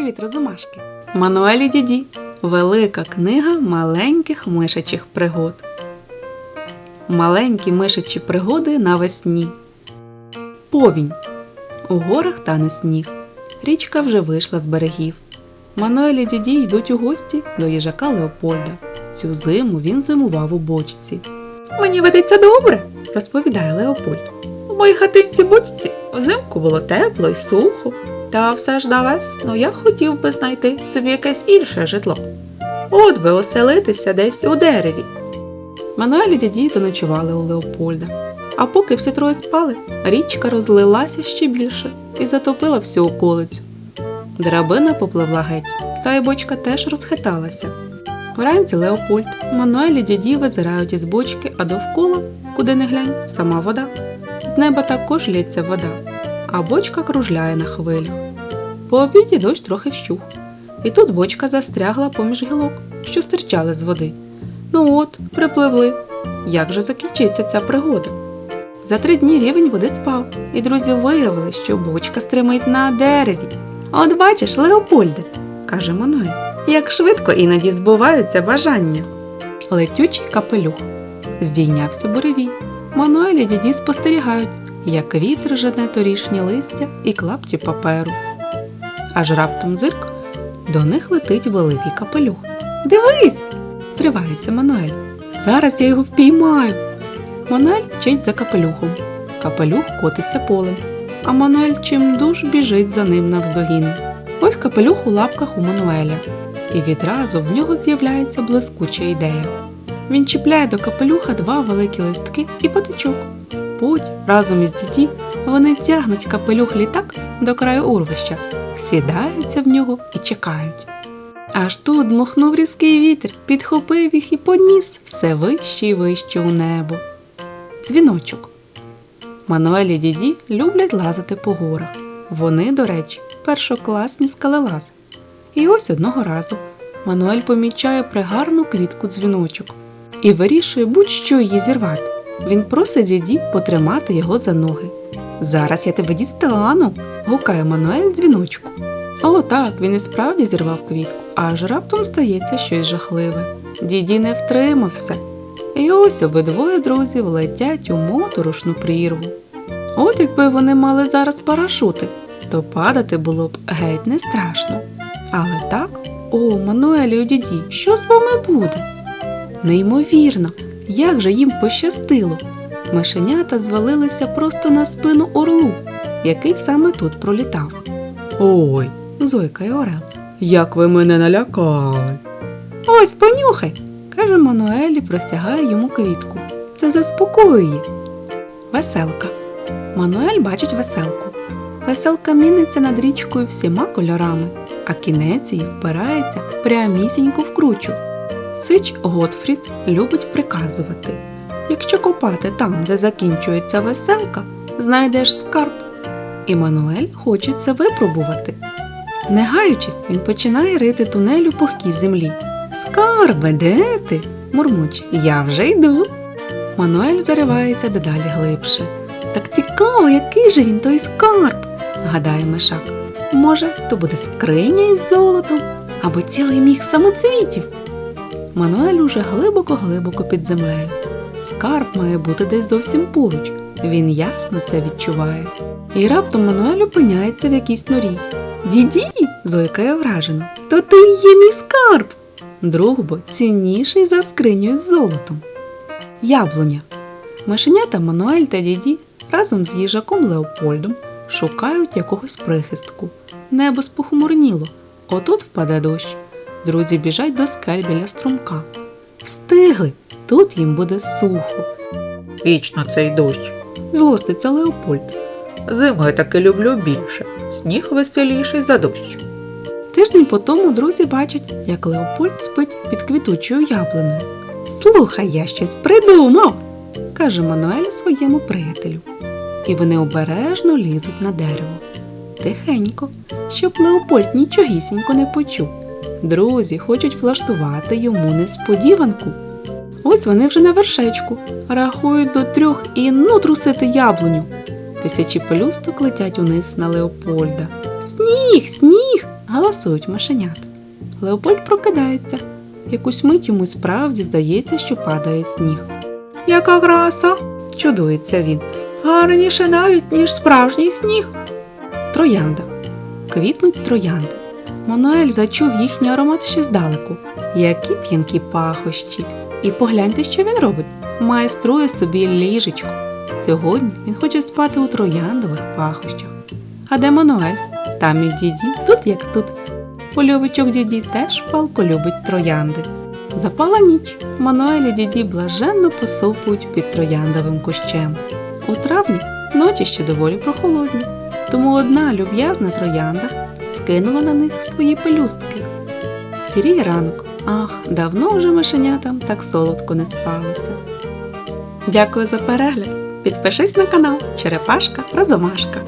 Привіт, розумашки! Мануелі Діді. Велика книга маленьких мишачих пригод. Маленькі мишачі пригоди навесні. Повінь. У горах тане сніг. Річка вже вийшла з берегів. Мануель і діді йдуть у гості до їжака Леопольда. Цю зиму він зимував у бочці. Мені ведеться добре, розповідає Леопольд. У моїй хатинці бочці взимку було тепло і сухо. Та все ж на весну я хотів би знайти собі якесь інше житло. От би оселитися десь у дереві. Мануель і діді заночували у Леопольда. А поки всі троє спали, річка розлилася ще більше і затопила всю околицю. Драбина попливла геть, та й бочка теж розхиталася. Вранці Леопольд, Мануель і діді визирають із бочки, а довкола, куди не глянь, сама вода. З неба також лється вода, а бочка кружляє на хвилях. По обіді дощ трохи вщух, і тут бочка застрягла поміж гілок, що стирчали з води. Ну от, припливли. Як же закінчиться ця пригода? За три дні рівень води спав, і друзі виявили, що бочка стримить на дереві. От бачиш, Леопольде, каже Мануель, як швидко іноді збуваються бажання. Летючий капелюх. Здійнявся буревій. Мануель і діді спостерігають, як вітер жене торішні листя і клапті паперу. Аж раптом зирк до них летить великий капелюх. Дивись! Тривається Мануель. Зараз я його впіймаю. Мануель мчить за капелюхом. Капелюх котиться полем, а Мануель чимдуж біжить за ним навздогін. Ось капелюх у лапках у Мануеля, і відразу в нього з'являється блискуча ідея. Він чіпляє до капелюха два великі листки і патичок. Потім разом із діді вони тягнуть капелюх літак до краю урвища, сідаються в нього і чекають. Аж тут дмухнув різкий вітер, підхопив їх і поніс все вище і вище у небо. Дзвіночок. Мануель і діді люблять лазити по горах. Вони, до речі, першокласні скалелази. І ось одного разу Мануель помічає пригарну квітку дзвіночок і вирішує будь-що її зірвати. Він просить діді потримати його за ноги. Зараз я тебе дістану, гукає Мануель дзвіночку. О, так, він і справді зірвав квітку, аж раптом стається щось жахливе. Діді не втримався. І ось обидвоє друзів летять у моторошну прірву. От якби вони мали зараз парашути, то падати було б геть не страшно. Але так, о, Мануелі, у діді, що з вами буде? Неймовірно, як же їм пощастило. Мишенята звалилися просто на спину орлу, який саме тут пролітав. Ой, зойкає Орел, як ви мене налякали. Ось понюхай, каже Мануель і простягає йому квітку. Це заспокоює. Веселка. Мануель бачить веселку. Веселка міниться над річкою всіма кольорами, а кінець її впирається прямісінько в кручу. Сич Готфрід любить приказувати. Якщо копати там, де закінчується веселка, знайдеш скарб. І Мануель хоче це випробувати. Не гаючись, він починає рити тунель у пухкій землі. Скарбе, де ти? мурмоче. Я вже йду. Мануель заривається дедалі глибше. Так цікаво, який же він той скарб, гадає мишак. Може, то буде скриня із золотом або цілий міг самоцвітів. Мануель уже глибоко-глибоко під землею. Скарб має бути десь зовсім поруч. Він ясно це відчуває. І раптом Мануель опиняється в якійсь норі. Діді, зойкає вражено, то ти і є мій скарб. Друг бо цінніший за скриню із золотом. Яблуня. Мишенята Мануель та діді разом з їжаком Леопольдом шукають якогось прихистку. Небо спохмурніло. Отут впаде дощ. Друзі біжать до скель біля струмка. Встигли, тут їм буде сухо. Вічно цей дощ. Злоститься Леопольд. Зиму я таки люблю більше. Сніг веселіший за дощ. Тиждень по тому друзі бачать, як Леопольд спить під квітучою яблуною. Слухай, я щось придумав, каже Мануель своєму приятелю. І вони обережно лізуть на дерево. Тихенько, щоб Леопольд нічогісінько не почув. Друзі хочуть влаштувати йому несподіванку. Ось вони вже на вершечку, рахують до трьох і ну трусити яблуню. Тисячі пелюсток летять униз на Леопольда. Сніг, сніг. галасують мишенята. Леопольд прокидається. Якусь мить йому справді здається, що падає сніг. Яка краса! чудується він. Гарніше навіть, ніж справжній сніг. Троянда. Квітнуть троянди. Мануель зачув їхній аромат ще здалеку. Які п'янкі пахощі. І погляньте, що він робить. Майструє собі ліжечко. Сьогодні він хоче спати у трояндових пахощах. А де Мануель? Там і діді, тут як тут. Польовичок діді теж палко любить троянди. Запала ніч. Мануель і діді блаженно посопують під трояндовим кущем. У травні ночі ще доволі прохолодні, тому одна люб'язна троянда скинула на них свої пелюстки. Сірій ранок. Ах, давно вже мишенятам так солодко не спалося. Дякую за перегляд. Підпишись на канал Черепашка Розомашка.